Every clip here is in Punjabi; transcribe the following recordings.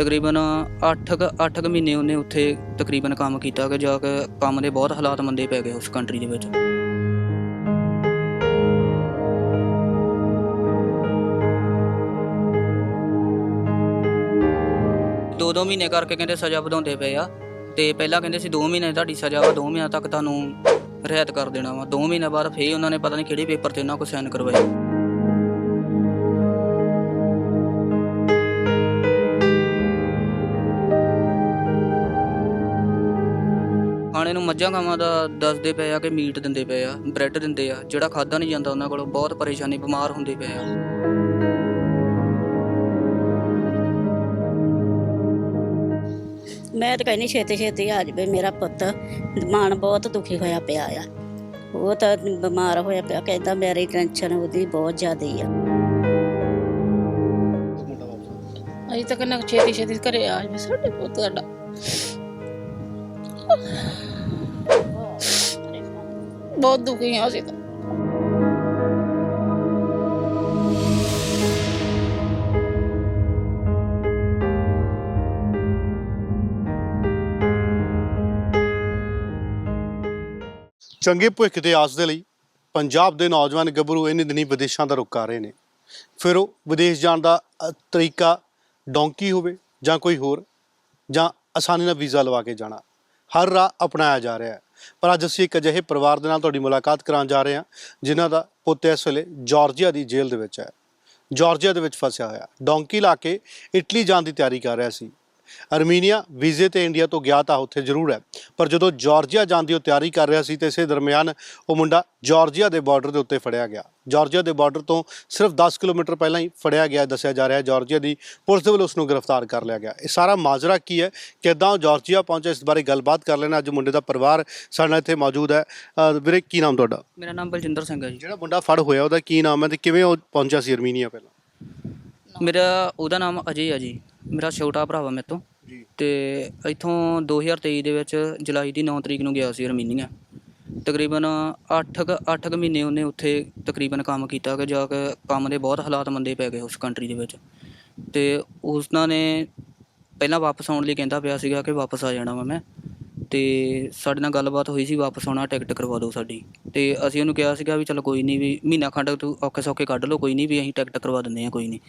ਤਕਰੀਬਨ 8 8 ਮਹੀਨੇ ਉਹਨੇ ਉੱਥੇ ਤਕਰੀਬਨ ਕੰਮ ਕੀਤਾ ਕਿ ਜਾ ਕੇ ਕੰਮ ਦੇ ਬਹੁਤ ਹਾਲਾਤ ਮੰਦੇ ਪੈ ਗਏ ਉਸ ਕੰਟਰੀ ਦੇ ਵਿੱਚ। ਦੋ ਦੋ ਮਹੀਨੇ ਕਰਕੇ ਕਹਿੰਦੇ ਸਜ਼ਾ ਵਧਾਉਂਦੇ ਪਏ ਆ ਤੇ ਪਹਿਲਾਂ ਕਹਿੰਦੇ ਸੀ 2 ਮਹੀਨੇ, ਤੁਹਾਡੀ ਸਜ਼ਾ ਵਾ 2 ਮਹੀਨਿਆਂ ਤੱਕ ਤੁਹਾਨੂੰ ਰਿਆਇਤ ਕਰ ਦੇਣਾ ਵਾ। 2 ਮਹੀਨੇ ਬਾਅਦ ਫੇਰ ਉਹਨਾਂ ਨੇ ਪਤਾ ਨਹੀਂ ਕਿਹੜੇ ਪੇਪਰ ਤੇ ਉਹਨਾਂ ਕੋਲ ਸਾਈਨ ਕਰਵਾਏ। ਖਾਣੇ ਨੂੰ ਮੱਝਾਂ ਗਾਵਾਂ ਦਾ ਦੱਸਦੇ ਪਏ ਆ ਕਿ ਮੀਟ ਦਿੰਦੇ ਪਏ ਆ ਬ੍ਰੈਡ ਦਿੰਦੇ ਆ ਜਿਹੜਾ ਖਾਦਾ ਨਹੀਂ ਜਾਂਦਾ ਉਹਨਾਂ ਕੋਲੋਂ ਬਹੁਤ ਪਰੇਸ਼ਾਨੀ ਬਿਮਾਰ ਹੁੰਦੇ ਪਏ ਆ। ਮੈਂ ਤਾਂ ਕਹਿੰਦੀ ਛੇਤੀ ਛੇਤੀ ਆ ਜਾਵੇ ਮੇਰਾ ਪੁੱਤ ਮਨ ਬਹੁਤ ਦੁਖੀ ਹੋਇਆ ਪਿਆ ਆ। ਉਹ ਤਾਂ ਬਿਮਾਰ ਹੋਇਆ ਪਿਆ ਕਹਿੰਦਾ ਮੇਰੀ ਟੈਨਸ਼ਨ ਉਹਦੀ ਬਹੁਤ ਜ਼ਿਆਦਾ ਆ। ਅਜੇ ਤੱਕ ਨਾ ਛੇਤੀ ਛੇਤੀ ਘਰੇ ਆ ਜਾਵੇ ਸਾਡੇ ਪੁੱਤ ਸਾਡਾ ਬਹੁਤ ਦੁਖੀ ਹਾਂ ਅਸੀਂ ਤਾਂ। ਚੰਗੇ ਭਵਿੱਖ ਦੇ ਆਸ ਦੇ ਲਈ ਪੰਜਾਬ ਦੇ ਨੌਜਵਾਨ ਗੱਭਰੂ ਇਹਨੇ ਦਿਨੀ ਵਿਦੇਸ਼ਾਂ ਦਾ ਰੁਖ ਕਰ ਰਹੇ ਨੇ। ਫਿਰ ਉਹ ਵਿਦੇਸ਼ ਜਾਣ ਦਾ ਅ, ਤਰੀਕਾ ਡੋਂਕੀ ਹੋਵੇ ਜਾਂ ਕੋਈ ਹੋਰ ਜਾਂ ਆਸਾਨੀ ਨਾਲ ਵੀਜ਼ਾ ਲਵਾ ਕੇ ਜਾਣਾ। ਹਰ ਰਾਹ ਅਪਣਾਇਆ ਜਾ ਰਿਹਾ ਹੈ। ਪਰ ਅੱਜ ਅਸੀਂ ਇੱਕ ਅਜਿਹੇ ਪਰਿਵਾਰ ਦੇ ਨਾਲ ਤੁਹਾਡੀ ਮੁਲਾਕਾਤ ਕਰਾਉਣ ਜਾ ਰਹੇ ਹਾਂ, ਜਿਨ੍ਹਾਂ ਦਾ ਪੁੱਤ ਇਸ ਵੇਲੇ ਜਾਰਜੀਆ ਦੀ ਜੇਲ੍ਹ ਦੇ ਵਿੱਚ ਹੈ। ਜਾਰਜੀਆ ਦੇ ਵਿੱਚ ਫਸਿਆ ਹੋਇਆ ਡੋਂਕੀ ਲਾ ਕੇ ਇਟਲੀ ਜਾਣ ਦੀ ਤਿਆਰੀ ਕਰ ਰਿਹਾ ਸੀ। ਅਰਮੀਨੀਆ ਵੀਜ਼ੇ ਤੇ ਇੰਡੀਆ ਤੋਂ ਗਿਆ ਤਾਂ ਉੱਥੇ ਜ਼ਰੂਰ ਹੈ। ਪਰ ਜਦੋਂ ਜਾਰਜੀਆ ਜਾਣ ਦੀ ਉਹ ਤਿਆਰੀ ਕਰ ਰਿਹਾ ਸੀ ਤੇ ਇਸੇ ਦਰਮਿਆਨ ਉਹ ਮੁੰਡਾ ਜਾਰਜੀਆ ਦੇ ਬਾਰਡਰ ਦੇ ਉੱਤੇ ਫੜਿਆ ਗਿਆ। ਜਾਰਜੀਆ ਦੇ ਬਾਰਡਰ ਤੋਂ ਸਿਰਫ 10 ਕਿਲੋਮੀਟਰ ਪਹਿਲਾਂ ਹੀ ਫੜਿਆ ਗਿਆ ਦੱਸਿਆ ਜਾ ਰਿਹਾ ਹੈ। ਜਾਰਜੀਆ ਦੀ ਪੁਲਿਸ ਦੇ ਵੱਲੋਂ ਉਸ ਨੂੰ ਗ੍ਰਿਫਤਾਰ ਕਰ ਲਿਆ ਗਿਆ। ਇਹ ਸਾਰਾ ਮਾਜਰਾ ਕੀ ਹੈ ਕਿੱਦਾਂ ਉਹ ਜਾਰਜੀਆ ਪਹੁੰਚਿਆ ਇਸ ਬਾਰੇ ਗੱਲਬਾਤ ਕਰ ਲੈਣਾ। ਅੱਜ ਮੁੰਡੇ ਦਾ ਪਰਿਵਾਰ ਸਾਡੇ ਨਾਲ ਇੱਥੇ ਮੌਜੂਦ ਹੈ। ਅਹ ਵੀਰੇ ਕੀ ਨਾਮ ਤੁਹਾਡਾ? ਮੇਰਾ ਨਾਮ ਬਲਜਿੰਦਰ ਸਿੰਘ ਹੈ ਜੀ। ਜਿਹੜਾ ਮੁੰਡਾ ਫੜ ਹੋਇਆ ਉਹਦਾ ਕੀ ਨਾਮ ਹੈ ਤੇ ਕਿਵੇਂ ਉਹ ਪਹੁੰਚਿਆ ਸੀ ਅਰਮੀਨੀਆ ਪਹਿਲਾਂ? ਮੇਰਾ ਉਹਦਾ ਨਾਮ ਅਜੇ ਆ ਜੀ। ਮੇਰਾ ਛੋਟਾ ਭਰਾ ਵਾ ਮੇਰੇ ਤੋਂ। ਜੀ। ਤੇ ਇੱਥੋਂ 2023 ਦੇ ਵਿੱਚ ਜੁਲਾਈ ਦੀ 9 ਤਰੀਕ ਨੂੰ ਗਿਆ ਸੀ ਅਰਮੀਨੀਆ। ਤਕਰੀਬਨ 8 8 ਮਹੀਨੇ ਉਹਨੇ ਉੱਥੇ ਤਕਰੀਬਨ ਕੰਮ ਕੀਤਾ ਕਿ ਜਾ ਕੇ ਕੰਮ ਦੇ ਬਹੁਤ ਹਾਲਾਤ ਮੰਦੇ ਪੈ ਗਏ ਉਸ ਕੰਟਰੀ ਦੇ ਵਿੱਚ। ਤੇ ਉਸਨਾਂ ਨੇ ਪਹਿਲਾਂ ਵਾਪਸ ਆਉਣ ਲਈ ਕਹਿੰਦਾ ਪਿਆ ਸੀਗਾ ਕਿ ਵਾਪਸ ਆ ਜਾਣਾ ਵਾ ਮੈਂ। ਤੇ ਸਾਡੇ ਨਾਲ ਗੱਲਬਾਤ ਹੋਈ ਸੀ, ਵਾਪਸ ਆਉਣਾ ਟਿਕਟ ਕਰਵਾ ਦਿਓ ਸਾਡੀ। ਤੇ ਅਸੀਂ ਉਹਨੂੰ ਕਿਹਾ ਸੀਗਾ ਵੀ ਚਲ ਕੋਈ ਨਹੀਂ ਵੀ ਮਹੀਨਾ ਖੰਡ ਤੂੰ ਔਖੇ ਸੌਖੇ ਕੱਢ ਲਓ, ਕੋਈ ਨਹੀਂ ਵੀ ਅਸੀਂ ਟਿਕਟ ਕਰਵਾ ਦਿੰਦੇ ਆ ਕੋਈ ਨਹੀਂ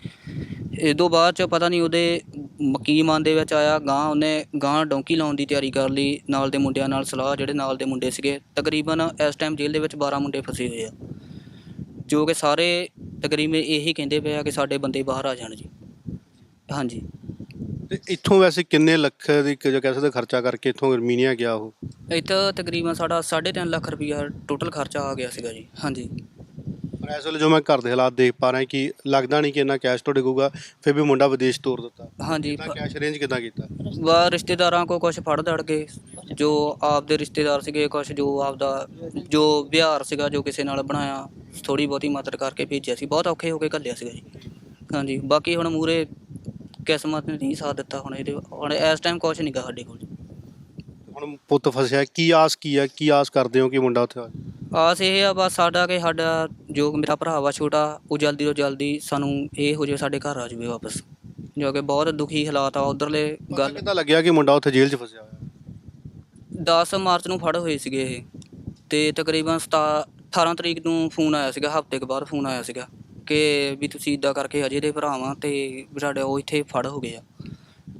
ਇਹ ਤੋਂ ਬਾਅਦ ਚ ਪਤਾ ਨਹੀਂ ਉਹਦੇ ਮ- ਮਨ ਦੇ ਵਿੱਚ ਆਇਆ ਗਾਂ ਉਹਨੇ ਗਾਂ ਡੌਂਕੀ ਲਾਉਣ ਦੀ ਤਿਆਰੀ ਕਰ ਲਈ, ਨਾਲ ਦੇ ਮੁੰਡਿਆਂ ਨਾਲ ਸਲਾਹ, ਜਿਹੜੇ ਨਾਲ ਦੇ ਮੁੰਡੇ ਸੀਗੇ, ਤਕਰੀਬਨ ਇਸ ਟਾਈਮ ਜੇਲ੍ਹ ਦੇ ਵਿੱਚ 12 ਮੁੰਡੇ ਫਸੇ ਹੋਏ ਆ। ਜੋ ਕਿ ਸਾਰੇ ਤਕਰੀਬਨ ਇਹੀ ਕਹਿੰਦੇ ਪਏ ਆ ਕਿ ਸਾਡੇ ਬੰਦੇ ਬਾਹਰ ਆ ਜਾਣ ਜੀ। ਹਾਂਜੀ। ਤੇ ਇੱਥੋਂ ਵੈਸੇ ਕਿੰਨੇ ਲੱਖ ਦੀ ਜੋ ਕਹਿ ਸਕਦੇ ਖਰਚਾ ਕਰਕੇ ਇੱਥੋਂ ਅਰਮੀਨੀਆ ਗਿਆ ਉਹ? ਇੱਥੇ ਤਕਰੀਬਨ ਸਾਡਾ 3.5 ਲੱਖ ਰੁਪਈਆ ਟੋਟਲ ਖਰਚਾ ਆ ਗਿਆ ਸੀਗਾ ਜੀ। ਹਾਂਜੀ। ਪਰ ਇਸ ਵੇਲੇ ਜੋ ਮੈਂ ਘਰ ਦੇ ਹਾਲਾਤ ਦੇਖ ਪਾ ਰਿਹਾ ਕਿ ਲੱਗਦਾ ਨਹੀਂ ਕਿ ਇੰਨਾ ਕੈਸ਼ ਤੋਂ ਡਿੱਗੂਗਾ ਫਿਰ ਵੀ ਮੁੰਡਾ ਵਿਦੇਸ਼ ਤੋਰ ਦਿੱਤਾ। ਹਾਂਜੀ ਇੰਨਾ ਕੈਸ਼ ਅਰੇਂਜ ਕਿੱਦਾਂ ਕੀਤਾ? ਵਾ ਰਿਸ਼ਤੇਦਾਰਾਂ ਕੋ ਕੁਝ ਫੜ ਦੜ ਕੇ ਜੋ ਆਪਦੇ ਰਿਸ਼ਤੇਦਾਰ ਸੀਗੇ ਕੁਝ ਜੋ ਆਪਦਾ ਜੋ ਵਿਹਾਰ ਸੀਗਾ ਜੋ ਕਿਸੇ ਨਾਲ ਬਣਾਇਆ ਥੋੜੀ ਬਹੁਤੀ ਮਦਦ ਕਰਕੇ ਭੇਜਿਆ ਸੀ। ਬਹੁਤ ਔਖੇ ਹੋ ਕੇ ਘੱਲਿਆ ਸੀਗਾ ਜੀ। ਹਾਂਜੀ ਬਾਕੀ ਹੁਣ ਮੂਰੇ ਕਿਸਮਤ ਨੇ ਨਹੀਂ ਸਾਥ ਦਿੱਤਾ ਹੁਣ ਇਹਦੇ ਹੁਣ ਇਸ ਟਾਈਮ ਕੁਝ ਨਹੀਂਗਾ ਸਾਡੇ ਕੋਲ। ਹੁਣ ਪੁੱਤ ਫਸਿਆ ਕੀ ਆਸ ਕੀ ਹੈ ਕੀ ਆਸ ਕਰਦੇ ਹੋ ਕਿ ਮੁੰਡਾ ਉੱਥੇ ਆ? ਆਸ ਇਹ ਆ ਬਸ ਸਾਡਾ ਕਿ ਸਾਡਾ ਜੋ ਮੇਰਾ ਭਰਾ ਵਾ ਛੋਟਾ ਉਹ ਜਲਦੀ ਤੋਂ ਜਲਦੀ ਸਾਨੂੰ ਇਹ ਹੋ ਜਾਵੇ ਸਾਡੇ ਘਰ ਆ ਜਾਵੇ ਵਾਪਸ। ਜੋ ਕਿ ਬਹੁਤ ਦੁਖੀ ਹਾਲਾਤ ਆ ਉਧਰਲੇ ਪਤਾ ਗੱਲ ਕਿੱਦਾਂ ਲੱਗਿਆ ਕਿ ਮੁੰਡਾ ਉੱਥੇ ਜੇਲ੍ਹ 'ਚ ਫਸਿਆ ਹੋਇਆ? 10 ਮਾਰਚ ਨੂੰ ਫੜ ਹੋਏ ਸੀਗੇ ਇਹ। ਤੇ ਤਕਰੀਬਨ 17 18 ਤਰੀਕ ਨੂੰ ਫੋਨ ਆਇਆ ਸੀਗਾ ਹਫ਼ਤੇ ਕੁ ਬਾਅਦ ਫੋਨ ਆਇਆ ਸੀਗਾ। ਕਿ ਵੀ ਤੁਸੀਂ ਇਦਾਂ ਕਰਕੇ ਅਜੇ ਦੇ ਭਰਾਵਾਂ ਤੇ ਸਾਡੇ ਉਹ ਇੱਥੇ ਫੜ ਹੋ ਗਏ ਆ।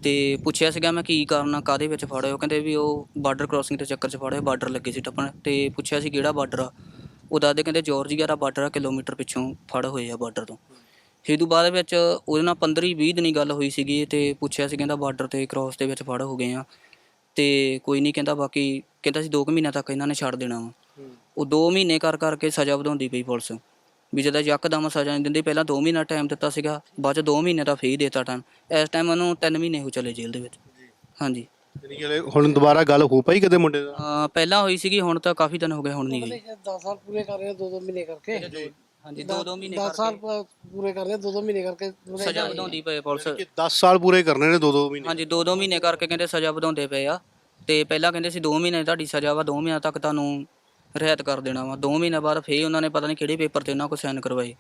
ਤੇ ਪੁੱਛਿਆ ਸੀਗਾ ਮੈਂ ਕੀ ਕਰਨਾ ਕਾਦੇ ਵਿੱਚ ਫੜ ਹੋਏ ਉਹ ਕਹਿੰਦੇ ਵੀ ਉਹ ਬਾਰਡਰ ਕ੍ਰਾਸਿੰਗ ਦੇ ਚੱਕਰ 'ਚ ਫੜੇ ਬਾਰਡਰ ਲੱਗੇ ਸੀ ਟੱਪਣ। ਤੇ ਪੁੱਛਿਆ ਸੀ ਕਿਹੜਾ ਬਾਰਡਰ ਆ? ਉਹ ਦੱਸਦੇ ਕਹਿੰਦੇ ਜਾਰਜੀਆ ਦਾ ਬਾਰਡਰ ਆ ਕਿਲੋਮੀਟਰ ਪਿੱਛੋਂ ਫੜ ਹੋਏ ਆ ਬਾਰਡਰ ਤੋਂ। ਇਹ ਤੋਂ ਬਾਅਦ ਵਿੱਚ ਉਹਦੇ ਨਾਲ 15 20 ਦਿਨੀ ਗੱਲ ਹੋਈ ਸੀਗੀ ਤੇ ਪੁੱਛਿਆ ਸੀ ਕਹਿੰਦਾ ਬਾਰਡਰ ਤੇ ਕ੍ਰਾਸ ਦੇ ਵਿੱਚ ਫੜ ਹੋ ਗਏ ਆ। ਤੇ ਕੋਈ ਨਹੀਂ ਕਹਿੰਦਾ ਬਾਕੀ ਕਹਿੰਦਾ ਸੀ 2 ਮਹੀਨਿਆਂ ਤੱਕ ਇਹਨਾਂ ਨੇ ਛੱਡ ਦੇਣਾ ਵਾ। ਉਹ 2 ਮਹੀਨੇ ਕਰ ਕਰਕੇ ਸਜ਼ਾ ਵਧਾਉਂਦੀ ਪਈ ਪੁਲਿਸ। ਵੀ ਜਦੋਂ ਯਕਦਮ ਸਜ਼ਾ ਨਹੀਂ ਦਿੰਦੀ ਪਹਿਲਾਂ 2 ਮਹੀਨਾ ਟਾਈਮ ਦਿੱਤਾ ਸੀਗਾ ਬਾਅਦ ਚ 2 ਮਹੀਨੇ ਦਾ ਫੇਰ ਦੇਤਾ ਟਾਈਮ ਇਸ ਟਾਈਮ ਉਹਨੂੰ 3 ਮਹੀਨੇ ਹੋ ਚਲੇ ਜੇਲ੍ਹ ਦੇ ਵਿੱਚ। ਹਾਂਜੀ। ਯਾਨੀ ਕਿ ਹਲੇ ਹੁਣ ਦੁਬਾਰਾ ਗੱਲ ਹੋ ਪਈ ਕਦੇ ਮੁੰਡੇ ਦਾ ਅਹ ਪਹਿਲਾਂ ਹੋਈ ਸੀਗੀ ਹੁਣ ਤਾਂ ਕਾਫੀ ਦਿਨ ਹੋ ਗਏ ਹੁਣ ਨਹੀਂ ਹੋਈ। 10 ਸਾਲ ਪੂਰੇ ਕਰ ਰਹੇ ਆ 2-2 ਮਹੀਨੇ ਕਰਕੇ। ਹਾਂਜੀ 2-2 ਮਹੀਨੇ 10 ਸਾਲ ਕਰਕੇ। ਪ- ਪੂਰੇ ਕਰ ਰਹੇ 2-2 ਮਹੀਨੇ ਕਰਕੇ ਸਜ਼ਾ ਵਧਾਉਂਦੀ ਪਈ ਪੁਲਿਸ। ਕਿ 10 ਸਾਲ ਪੂਰੇ ਕਰਨੇ ਨੇ 2-2 ਮਹੀਨੇ। ਹਾਂਜੀ 2-2 ਮਹੀਨੇ ਕਰਕੇ ਕਹਿੰਦੇ ਸਜ਼ਾ ਵਧਾਉਂਦੇ ਪਏ ਆ। ਤੇ ਪਹਿਲਾਂ ਕਹਿੰਦੇ ਸੀ 2 ਮਹੀਨੇ ਤੁਹਾਡੀ ਸਜ਼ਾ ਵਾ 2 ਮਹੀਨਿਆਂ ਤੱਕ ਤੁਹਾਨੂੰ ਰਿਆਇਤ ਕਰ ਦੇਣਾ ਵਾ। 2 ਮਹੀਨੇ ਬਾਅਦ ਫੇਰ ਉਹਨਾਂ ਨੇ ਪਤਾ ਨਹੀਂ ਕਿਹੜੇ ਪੇਪਰ ਤੇ ਉਹਨਾਂ ਕੋਲ ਸਾਈਨ ਕਰਵਾਏ।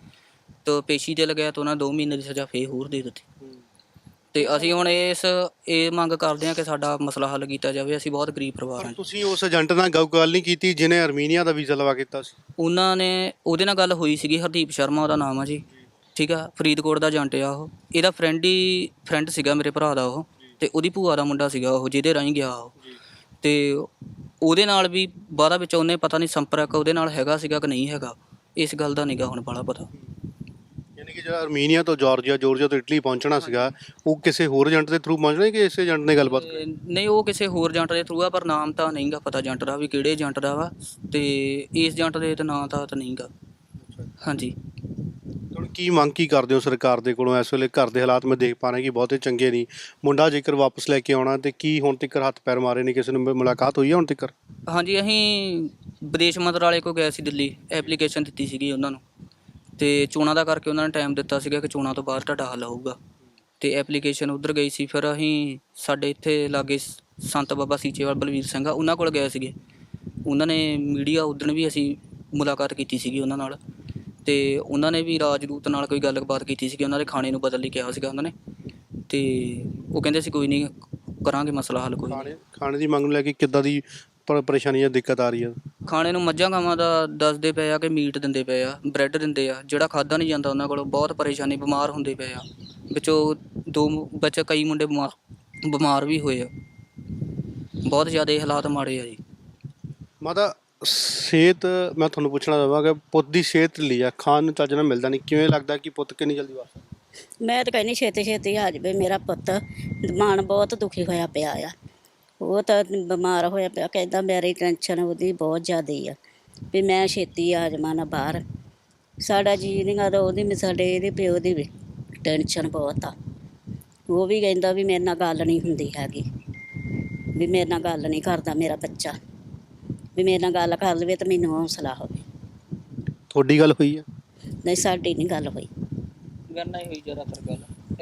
ਤੇ ਪੇਸ਼ੀ ਤੇ ਲਗਾਇਆ ਤਾਂ ਉਹਨਾਂ 2 ਮਹੀਨੇ ਦੀ ਸਜ਼ਾ ਫੇਰ ਹੋਰ ਦੇ ਦਿੱਤੀ। ਤੇ ਅਸੀਂ ਹੁਣ ਇਸ ਇਹ ਮੰਗ ਕਰਦੇ ਹਾਂ ਕਿ ਸਾਡਾ ਮਸਲਾ ਹੱਲ ਕੀਤਾ ਜਾਵੇ। ਅਸੀਂ ਬਹੁਤ ਗਰੀਬ ਪਰਿਵਾਰ ਹਾਂ ਤੁਸੀਂ ਉਸ ਏਜੰਟ ਨਾਲ ਗੱਲ ਗੱਲ ਨਹੀਂ ਕੀਤੀ ਜਿਹਨੇ ਅਰਮੀਨੀਆ ਦਾ ਵੀਜ਼ਾ ਲਵਾ ਕੀਤਾ ਸੀ? ਉਹਨਾਂ ਨੇ ਉਹਦੇ ਨਾਲ ਗੱਲ ਹੋਈ ਸੀਗੀ। ਹਰਦੀਪ ਸ਼ਰਮਾ ਉਹਦਾ ਨਾਮ ਆ ਜੀ। ਠੀਕ ਆ? ਫਰੀਦਕੋਟ ਦਾ ਏਜੰਟ ਆ ਉਹ। ਇਹਦਾ ਫਰੈਂਡ ਹੀ ਫਰੈਂਡ ਸੀਗਾ ਮੇਰੇ ਭਰਾ ਦਾ ਉਹ। ਤੇ ਉਹਦੀ ਭੂਆ ਦਾ ਮੁੰਡਾ ਸੀਗਾ ਉਹ ਜਿਹਦੇ ਰਾਹੀਂ ਗਿਆ ਉਹ। ਤੇ ਉਹਦੇ ਨਾਲ ਵੀ ਬਾਅਦ ਵਿੱਚ ਉਹਨੇ ਪਤਾ ਨਹੀਂ ਸੰਪਰਕ ਉਹਦੇ ਨਾਲ ਹੈਗਾ ਸੀਗਾ ਕਿ ਨਹੀਂ ਹੈਗਾ ਇਸ ਗੱਲ ਦਾ ਨਹੀਂਗਾ ਹੁਣ ਬੜਾ ਪਤਾ। ਯਾਨੀ ਕਿ ਜਿਹੜਾ ਅਰਮੀਨੀਆ ਤੋਂ ਜਾਰਜੀਆ ਜਾਰਜੀਆ ਤੋਂ ਇਟਲੀ ਪਹੁੰਚਣਾ ਸੀਗਾ ਉਹ ਕਿਸੇ ਹੋਰ ਏਜੰਟ ਦੇ ਥਰੂ ਪਹੁੰਚਣਾ ਕਿ ਇਸੇ ਏਜੰਟ ਨੇ ਗੱਲਬਾਤ ਨਹੀਂ ਉਹ ਕਿਸੇ ਹੋਰ ਏਜੰਟ ਦੇ ਥਰੂ ਆ ਪਰ ਨਾਮ ਤਾਂ ਨਹੀਂਗਾ ਪਤਾ ਏਜੰਟ ਦਾ ਵੀ ਕਿਹੜੇ ਏਜੰਟ ਦਾ ਵਾ ਤੇ ਇਸ ਏਜੰਟ ਦੇ ਤੇ ਨਾਂ ਤਾਂ ਤਾਂ ਨਹੀਂਗਾ। ਹਾਂਜੀ। ਹੁਣ ਕੀ ਮੰਗ ਕੀ ਕਰਦੇ ਹੋ ਸਰਕਾਰ ਦੇ ਕੋਲੋਂ? ਇਸ ਵੇਲੇ ਘਰ ਦੇ ਹਾਲਾਤ ਮੈਂ ਦੇਖ ਪਾ ਰਿਹਾ ਕਿ ਬਹੁਤੇ ਚੰਗੇ ਨਹੀਂ। ਮੁੰਡਾ ਜੇਕਰ ਵਾਪਸ ਲੈ ਕੇ ਆਉਣਾ ਤੇ ਕੀ ਹੁਣ ਤੱਕ ਹੱਥ ਪੈਰ ਮਾਰੇ ਨੇ? ਕਿਸੇ ਨੂੰ ਮ- ਮੁਲਾਕਾਤ ਹੋਈ ਹੈ ਹੁਣ ਤੱਕ ਹਾਂਜੀ, ਅਸੀਂ ਵਿਦੇਸ਼ ਮੰਤਰਾਲੇ ਕੋ ਗਏ ਸੀ ਦਿੱਲੀ। ਐਪਲੀਕੇਸ਼ਨ ਦਿੱਤੀ ਸੀਗੀ ਉਹਨਾਂ ਨੂੰ। ਤੇ ਚੋਣਾਂ ਦਾ ਕਰਕੇ ਉਹਨਾਂ ਨੇ ਟਾਈਮ ਦਿੱਤਾ ਸੀਗਾ ਕਿ ਚੋਣਾਂ ਤੋਂ ਬਾਅਦ ਤੁਹਾਡਾ ਹੱਲ ਹੋਊਗਾ। ਤੇ ਐਪਲੀਕੇਸ਼ਨ ਉਧਰ ਗਈ ਸੀ। ਫਿਰ ਅਸੀਂ ਸਾਡੇ ਇੱਥੇ ਲਾਗੇ ਸ- ਸੰਤ ਬਾਬਾ ਸੀਚੇਵਾਲ ਬਲਵੀਰ ਸਿੰਘ ਆ, ਉਹਨਾਂ ਕੋਲ ਗਏ ਸੀਗੇ। ਉਹਨਾਂ ਨੇ ਮੀਡੀਆ ਉਦਣ ਵੀ ਅਸੀਂ ਮੁਲਾਕਾਤ ਕੀਤੀ ਸੀਗੀ ਉਹਨਾਂ ਨਾਲ। ਤੇ ਉਹਨਾਂ ਨੇ ਵੀ ਰਾਜਦੂਤ ਨਾਲ ਕੋਈ ਗੱਲਬਾਤ ਕੀਤੀ ਸੀਗੀ ਉਹਨਾਂ ਦੇ ਖਾਣੇ ਨੂੰ ਬਦਲ ਲਈ ਕਿਹਾ ਸੀਗਾ ਉਹਨਾਂ ਨੇ। ਤੇ ਉਹ ਕਹਿੰਦੇ ਸੀ ਕੋਈ ਨਹੀਂ ਕਰਾਂਗੇ ਮਸਲਾ ਹੱਲ ਕੋਈ। ਖਾਣੇ ਖਾਣੇ ਦੀ ਮੰਗ ਨੂੰ ਲੈ ਕੇ ਕਿੱਦਾਂ ਦੀ ਪਰ- ਪਰੇਸ਼ਾਨੀ ਜਾਂ ਦਿੱਕਤ ਆ ਰਹੀ ਹੈ ਖਾਣੇ ਨੂੰ ਮੱਝਾਂ ਗਾਵਾਂ ਦਾ ਦੱਸਦੇ ਪਏ ਆ ਕਿ ਮੀਟ ਦਿੰਦੇ ਪਏ ਆ ਬ੍ਰੈਡ ਦਿੰਦੇ ਆ ਜਿਹੜਾ ਖਾਦਾ ਨਹੀਂ ਜਾਂਦਾ ਉਹਨਾਂ ਕੋਲੋਂ ਬਹੁਤ ਪਰੇਸ਼ਾਨੀ ਬਿਮਾਰ ਹੁੰਦੇ ਪਏ ਆ। ਵਿੱਚੋਂ ਦੋ ਵਿੱਚ ਕਈ ਮੁੰਡੇ ਬਿਮਾਰ ਬਿਮਾਰ ਵੀ ਹੋਏ ਆ। ਬਹੁਤ ਜ਼ਿਆਦਾ ਹਾਲਾਤ ਮਾੜੇ ਆ ਜੀ। ਮਾਤਾ ਸਿਹਤ ਮੈਂ ਤੁਹਾਨੂੰ ਪੁੱਛਣਾ ਚਾਹਾਂਗਾ ਪੁੱਤ ਦੀ ਸਿਹਤ ਲਈ ਆ, ਖਾਣ ਨੂੰ ਚੱਜ ਨਾਲ ਮਿਲਦਾ ਨਹੀਂ, ਕਿਵੇਂ ਲੱਗਦਾ ਕਿ ਪੁੱਤ ਕਿੰਨੀ ਜਲਦੀ ਵਾਪਸ ਮੈਂ ਤਾਂ ਕਹਿੰਦੀ ਛੇਤੀ ਛੇਤੀ ਆ ਜਾਵੇ ਮੇਰਾ ਪੁੱਤ, ਮਨ ਬਹੁਤ ਦੁਖੀ ਹੋਇਆ ਪਿਆ ਆ। ਉਹ ਤਾਂ ਬਿਮਾਰ ਹੋਇਆ ਪਿਆ, ਕਹਿੰਦਾ ਮੇਰੀ ਟੈਨਸ਼ਨ ਉਹਦੀ ਬਹੁਤ ਜ਼ਿਆਦਾ ਆ, ਵੀ ਮੈਂ ਛੇਤੀ ਆ ਜਾਵਾਂ ਨਾ ਬਾਹਰ। ਸਾਡਾ ਜੀ ਨਹੀਂ ਕਰਦਾ, ਉਹਦੀ ਵੀ ਸਾਡੇ ਇਹਦੇ ਪਿਓ ਦੀ ਵੀ ਟੈਨਸ਼ਨ ਬਹੁਤ ਆ। ਉਹ ਵੀ ਕਹਿੰਦਾ ਵੀ ਮੇਰੇ ਨਾਲ ਗੱਲ ਨਹੀਂ ਹੁੰਦੀ ਹੈਗੀ, ਵੀ ਮੇਰੇ ਨਾਲ ਗੱਲ ਨਹੀਂ ਕਰਦਾ ਮੇਰਾ ਬੱਚਾ। ਵੀ ਮੇਰੇ ਨਾਲ ਗੱਲ ਕਰ ਲਵੇ ਤਾਂ ਮੈਨੂੰ ਹੌਸਲਾ ਹੋਵੇ। ਤੁਹਾਡੀ ਗੱਲ ਹੋਈ ਹੈ ਨਹੀਂ ਸਾਡੀ ਨਹੀਂ ਗੱਲ ਹੋਈ। ਗੱਲ ਨਹੀਂ ਹੋਈ ਜ਼ਿਆਦਾਤਰ ਗੱਲ।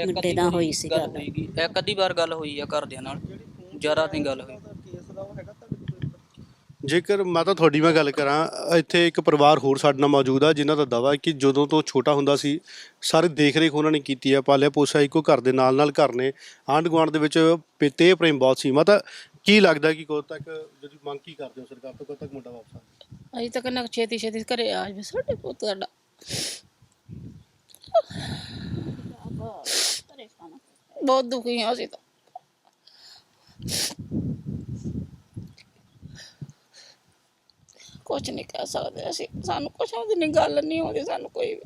ਮੁੰਡੇ ਨਾਲ ਹੋਈ ਸੀ ਗੱਲ। ਹੋਈਗੀ। ਇੱਕ ਅੱਧੀ ਵਾਰ ਗੱਲ ਹੋਈ ਆ ਘਰਦਿਆਂ ਨਾਲ। ਜ਼ਿਆਦਾ ਨਹੀਂ ਗੱਲ ਹੋਈ। ਜੇਕਰ ਮਾਤਾ ਤੁਹਾਡੀ ਮੈਂ ਗੱਲ ਕਰਾਂ ਇੱਥੇ ਇੱਕ ਪਰਿਵਾਰ ਹੋਰ ਸਾਡੇ ਨਾਲ ਮੌਜੂਦ ਆ ਜਿਨ੍ਹਾਂ ਦਾ ਦਾਵਾ ਹੈ ਕਿ ਜਦੋਂ ਤੋਂ ਛੋਟਾ ਹੁੰਦਾ ਸੀ ਸਾਰੇ ਦੇਖ ਰੇਖ ਉਹਨਾਂ ਨੇ ਕੀਤੀ ਹੈ ਪਾਲਿਆ ਪੋਸਿਆ ਇੱਕੋ ਘਰ ਦੇ ਨਾਲ ਨਾਲ ਘਰ ਨੇ। ਆਂਢ ਗੁਆਂਢ ਦੇ ਵਿੱਚ ਪਿੱਤੇ ਪ੍ਰੇਮ ਬਹੁਤ ਸੀ। ਮਾਤਾ ਕੀ ਲੱਗਦਾ ਕਿ ਕਦੋਂ ਤੱਕ ਜਦੋਂ ਮੰਗ ਕੀ ਕਰਦੇ ਹੋ ਸਰਕਾਰ ਤੋਂ ਕਦੋਂ ਤੱਕ ਮੁੰਡਾ ਵਾਪਸ ਆ ਅਜੇ ਤੱਕ ਨਾ ਛੇਤੀ ਛੇਤੀ ਘਰੇ ਆ ਜਾਵੇ ਸਾਡੇ ਪੁੱਤ ਸਾਡਾ। ਬਹੁਤ ਦੁਖੀ ਹਾਂ ਅਸੀਂ ਤਾਂ। ਕੁਝ ਨਹੀਂ ਕਹਿ ਸਕਦੇ ਅਸੀਂ। ਸਾਨੂੰ ਕੁਛ ਆਉਂਦੀ ਨਹੀਂ ਗੱਲ ਨਹੀਂ ਆਉਂਦੀ ਸਾਨੂੰ ਕੋਈ ਵੀ।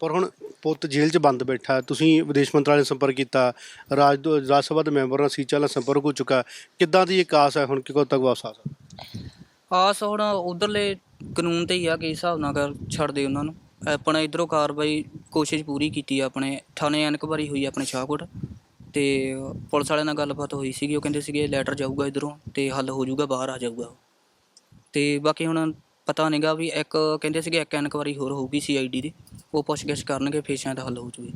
ਪਰ ਹੁਣ ਪੁੱਤ ਜੇਲ੍ਹ 'ਚ ਬੰਦ ਬੈਠਾ, ਤੁਸੀਂ ਵਿਦੇਸ਼ ਮੰਤਰਾਲੇ ਨਾਲ ਸੰਪਰਕ ਕੀਤਾ, ਰਾਜ ਰਾਜ ਸਭਾ ਦੇ ਮੈਂਬਰ ਨਾਲ ਸੀਚਾ ਨਾਲ ਸੰਪਰਕ ਹੋ ਚੁੱਕਾ, ਕਿੱਦਾਂ ਦੀ ਇੱਕ ਆਸ ਹੈ ਹੁਣ ਕਿ ਕਦੋਂ ਤੱਕ ਵਾਪਸ ਆ ਸਕਦਾ ਆਸ ਹੁਣ ਉਧਰਲੇ ਕਾਨੂੰਨ ਤੇ ਹੀ ਆ ਕਿ ਇਸ ਹਿਸਾਬ ਨਾਲ ਕਰ ਛੱਡ ਦੇ ਉਹਨਾਂ ਨੂੰ ਆਪਣਾ ਇਧਰੋਂ ਕਾਰਵਾਈ ਕੋਸ਼ਿਸ਼ ਪੂਰੀ ਕੀਤੀ ਆ ਆਪਣੇ, ਥਾਣੇ ਇਨਕੁਆਰੀ ਹੋਈ ਆ ਆਪਣੇ ਸ਼ਾਹਕੋਟ ਤੇ ਪੁਲਿਸ ਵਾਲਿਆਂ ਨਾਲ ਗੱਲਬਾਤ ਹੋਈ ਸੀਗੀ, ਉਹ ਕਹਿੰਦੇ ਸੀਗੇ ਲੈਟਰ ਜਾਊਗਾ ਇਧਰੋਂ ਤੇ ਹੱਲ ਹੋ ਜਾਊਗਾ, ਬਾਹਰ ਆ ਜਾਊਗਾ ਉਹ। ਤੇ ਬਾਕੀ ਹੁਣ ਪਤਾ ਨਹੀਂਗਾ ਵੀ ਇੱਕ ਕਹਿੰਦੇ ਸੀਗੇ ਇੱਕ ਇਨਕੁਆਰੀ ਹੋਰ ਹੋਊਗੀ ਸੀਆਈਡੀ ਦੀ ਉਹ ਪੁੱਛਗਿੱਛ ਕਰਨਗੇ ਫਿਰ ਸ਼ਾਇਦ ਹੱਲ ਹੋ ਜੂਵੇ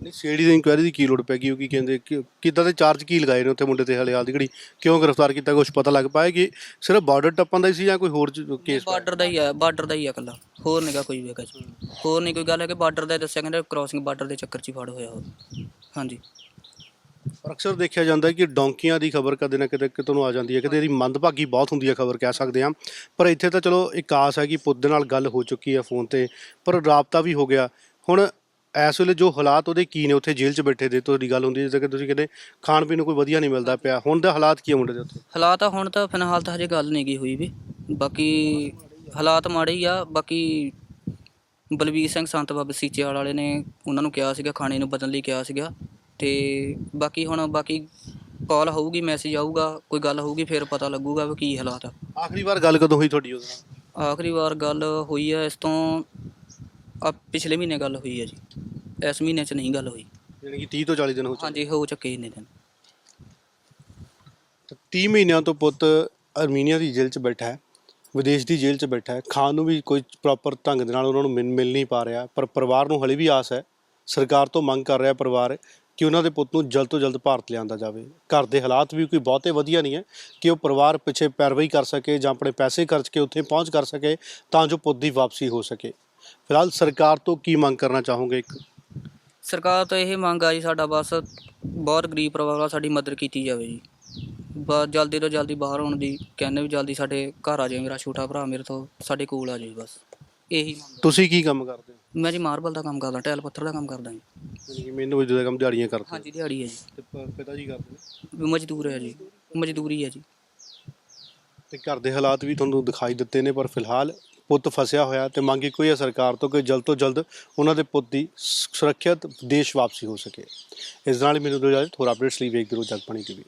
ਨਹੀਂ ਸੀਡੀ ਦੀ ਇਨਕੁਆਇਰੀ ਦੀ ਕੀ ਲੋੜ ਪੈ ਗਈ ਉਹ ਕੀ ਕਹਿੰਦੇ ਕਿ ਕਿੱਦਾਂ ਦੇ ਚਾਰਜ ਕੀ ਲਗਾਏ ਨੇ ਉੱਥੇ ਮੁੰਡੇ ਤੇ ਹਲੇ ਹਾਲ ਦੀ ਘੜੀ? ਕਿਉਂ ਗ੍ਰਿਫਤਾਰ ਕੀਤਾ ਕੁਝ ਪਤਾ ਲੱਗ ਪਾਇਆ ਕਿ ਸਿਰਫ ਬਾਰਡਰ ਟੱਪਣ ਦਾ ਹੀ ਸੀ ਜਾਂ ਕੋਈ ਹੋਰ ਕੇਸ ਬਾਰਡਰ ਦਾ ਹੀ ਆ ਬਾਰਡਰ ਦਾ ਹੀ ਆ ਇਕੱਲਾ ਹੋਰ ਨਹੀਂਗਾ ਕੋਈ ਵੀ ਹੈਗਾ ਜੀ ਹੋਰ ਨਹੀਂ ਕੋਈ ਗੱਲ ਹੈ ਕਿ ਬਾਰਡਰ ਦਾ ਹੀ ਦੱਸਿਆ ਕਹਿੰਦੇ ਕ੍ਰਾਸਿੰਗ ਬਾਰਡਰ ਦੇ ਚੱਕਰ 'ਚ ਹੀ ਫੜ ਹੋਇਆ ਉਹ। ਹਾਂਜੀ। ਪਰ ਅਕਸਰ ਦੇਖਿਆ ਜਾਂਦਾ ਹੈ ਕਿ ਡੌਂਕੀਆਂ ਦੀ ਖਬਰ ਕਦੇ ਨਾ ਕਦੇ ਕਿਤੇ ਨੂੰ ਆ ਜਾਂਦੀ ਹੈ, ਕਦੇ ਇਹਦੀ ਮੰਦਭਾਗੀ ਬਹੁਤ ਹੁੰਦੀ ਹੈ ਖਬਰ ਕਹਿ ਸਕਦੇ ਹਾਂ। ਪਰ ਇੱਥੇ ਤਾਂ ਚਲੋ ਇੱਕ ਆਸ ਹੈ ਕਿ ਪੁੱਤ ਦੇ ਨਾਲ ਗੱਲ ਹੋ ਚੁੱਕੀ ਹੈ ਫੋਨ ਤੇ, ਪਰ ਰਾਬਤਾ ਵੀ ਹੋ ਗਿਆ। ਹੁਣ ਇਸ ਵੇਲੇ ਜੋ ਹਾਲਾਤ ਉਹਦੇ ਕੀ ਨੇ, ਉੱਥੇ ਜੇਲ੍ਹ 'ਚ ਬੈਠੇ ਦੇ ਤੁਹਾਡੀ ਗੱਲ ਹੁੰਦੀ ਹੈ ਜਿਵੇਂ ਕਿ ਤੁਸੀਂ ਕਹਿੰਦੇ ਖਾਣ ਪੀਣ ਨੂੰ ਕੋਈ ਵਧੀਆ ਨਹੀਂ ਮਿਲਦਾ ਪਿਆ। ਹੁਣ ਦੇ ਹਾਲਾਤ ਕੀ ਹੈ ਮੁੰਡੇ ਦੇ ਉੱਥੇ? ਹਾਲਾਤ ਆ ਹੁਣ ਤਾਂ ਫਿਲਹਾਲ ਤਾਂ ਹਜੇ ਗੱਲ ਨਹੀਂ ਗਈ ਹੋਈ ਵੀ। ਬਾਕੀ ਹਾਲਾਤ ਮਾੜੇ ਹੀ ਆ, ਬਾਕੀ ਬਲਵੀਰ ਸਿੰਘ ਸੰਤ ਬਾਬਾ ਸੀਚੇਵਾਲ ਵਾਲੇ ਨੇ ਉਹਨਾਂ ਨੂੰ ਕਿਹਾ ਸੀਗਾ, ਖਾਣੇ ਨੂੰ ਬਦਲਣ ਲਈ ਕਿਹਾ ਸੀਗਾ। ਤੇ ਬਾਕੀ ਹੁਣ ਬਾਕੀ ਕਾਲ ਹੋਊਗੀ ਮੈਸੇਜ ਆਊਗਾ ਕੋਈ ਗੱਲ ਹੋਊਗੀ ਫਿਰ ਪਤਾ ਲੱਗੂਗਾ ਵੀ ਕੀ ਹਾਲਾਤ ਆ। ਆਖਰੀ ਵਾਰ ਗੱਲ ਕਦੋਂ ਹੋਈ ਤੁਹਾਡੀ ਉਹਦੇ ਨਾਲ? ਆਖਰੀ ਵਾਰ ਗੱਲ ਹੋਈ ਆ ਇਸ ਤੋਂ ਆ ਪਿਛਲੇ ਮਹੀਨੇ ਗੱਲ ਹੋਈ ਆ ਜੀ। ਇਸ ਮਹੀਨੇ 'ਚ ਨਹੀਂ ਗੱਲ ਹੋਈ। ਯਾਨੀ ਕਿ 30 ਤੋਂ 40 ਦਿਨ ਹੋ ਚੁੱਕੇ। ਹਾਂਜੀ ਹੋ ਚੁੱਕੇ ਨੇ ਦਿਨ। ਤਾਂ 30 ਮਹੀਨਿਆਂ ਤੋਂ ਪੁੱਤ ਅਰਮੀਨੀਆ ਦੀ ਜੇਲ੍ਹ 'ਚ ਬੈਠਾ ਹੈ ਵਿਦੇਸ਼ ਦੀ ਜੇਲ੍ਹ 'ਚ ਬੈਠਾ ਹੈ। ਖਾਣ ਨੂੰ ਵੀ ਕੋਈ ਪ੍ਰੋਪਰ ਢੰਗ ਦੇ ਨਾਲ ਉਹਨਾਂ ਨੂੰ ਮਿਲ ਮਿਲ ਨਹੀਂ ਪਾ ਰਿਹਾ ਪਰ ਪਰਿਵਾਰ ਨੂੰ ਹਲੇ ਵੀ ਆਸ ਹੈ। ਸਰਕਾਰ ਤੋਂ ਮੰਗ ਕਰ ਰਿਹਾ ਪਰਿਵਾਰ ਕਿ ਉਹਨਾਂ ਦੇ ਪੁੱਤ ਨੂੰ ਜਲਦ ਤੋਂ ਜਲਦ ਭਾਰਤ ਲਿਆਂਦਾ ਜਾਵੇ। ਘਰ ਦੇ ਹਾਲਾਤ ਵੀ ਕੋਈ ਬਹੁਤੇ ਵਧੀਆ ਨਹੀਂ ਹੈ ਕਿ ਉਹ ਪਰਿਵਾਰ ਪਿੱਛੇ ਪੈਰਵਾਈ ਕਰ ਸਕੇ ਜਾਂ ਆਪਣੇ ਪੈਸੇ ਖਰਚ ਕੇ ਉੱਥੇ ਪਹੁੰਚ ਕਰ ਸਕੇ ਤਾਂ ਜੋ ਪੁੱਤ ਦੀ ਵਾਪਸੀ ਹੋ ਸਕੇ। ਫਿਲਹਾਲ ਸਰਕਾਰ ਤੋਂ ਕੀ ਮੰਗ ਕਰਨਾ ਚਾਹੋਗੇ ਇੱਕ? ਸਰਕਾਰ ਤੋਂ ਇਹ ਮੰਗ ਆ ਜੀ ਸਾਡਾ ਬਸ ਬਹੁਤ ਗਰੀਬ ਪਰਿਵਾਰ ਆ ਸਾਡੀ ਮਦਦ ਕੀਤੀ ਜਾਵੇ ਜੀ। ਬਸ ਜਲਦੀ ਤੋਂ ਜਲਦੀ ਬਾਹਰ ਆਉਣ ਦੀ ਕਹਿੰਦੇ ਵੀ ਜਲਦੀ ਸਾਡੇ ਘਰ ਆ ਜਾਏ ਮੇਰਾ ਛੋਟਾ ਭਰਾ ਮੇਰੇ ਤੋਂ ਸਾਡੇ ਕੋਲ ਆ ਜਾਏ ਬਸ। ਇਹੀ ਮੰਗ ਤੁਸੀਂ ਕੀ ਕੰਮ ਕਰਦੇ ਹੋ? ਮੈਂ ਜੀ ਮਾਰਬਲ ਦਾ ਕੰਮ ਕਰਦਾ ਟੈਲ ਪੱਥਰ ਦਾ ਕੰਮ ਕਰਦਾ ਜੀ। ਯਾਨੀ ਕਿ ਮੈਨੂੰ ਵਜੂਦ ਦਾ ਕੰਮ ਦਿਹਾੜੀਆਂ ਕਰਦੇ ਹੋ। ਹਾਂਜੀ ਦਿਹਾੜੀ ਹੈ ਜੀ। ਤੇ ਪ- ਪਿਤਾ ਜੀ ਕਰਦੇ ਨੇ ਵੀ ਮਜ਼ਦੂਰ ਹੈ ਜੀ ਮਜ਼ਦੂਰੀ ਹੈ ਜੀ। ਤੇ ਘਰ ਦੇ ਹਾਲਾਤ ਵੀ ਤੁਹਾਨੂੰ ਦਿਖਾਈ ਦਿੱਤੇ ਨੇ ਪਰ ਫਿਲਹਾਲ ਪੁੱਤ ਫਸਿਆ ਹੋਇਆ ਤੇ ਮੰਗ ਇੱਕੋ ਹੀ ਹੈ ਸਰਕਾਰ ਤੋਂ ਕਿ ਜਲਦ ਤੋਂ ਜਲਦ ਉਹਨਾਂ ਦੇ ਪੁੱਤ ਦੀ ਸੁਰੱਖਿਅਤ ਦੇਸ਼ ਵਾਪਸੀ ਹੋ ਸਕੇ। ਇਸ ਨਾਲ ਹੀ ਮੈਨੂੰ ਦੋ ਇਜਾਜ਼ਤ ਹੋਰ ਅਪਡੇਟਸ ਲਈ ਵੇਖਦੇ ਰਹੋ ਜਗਬਾਣੀ ਟੀਵੀ।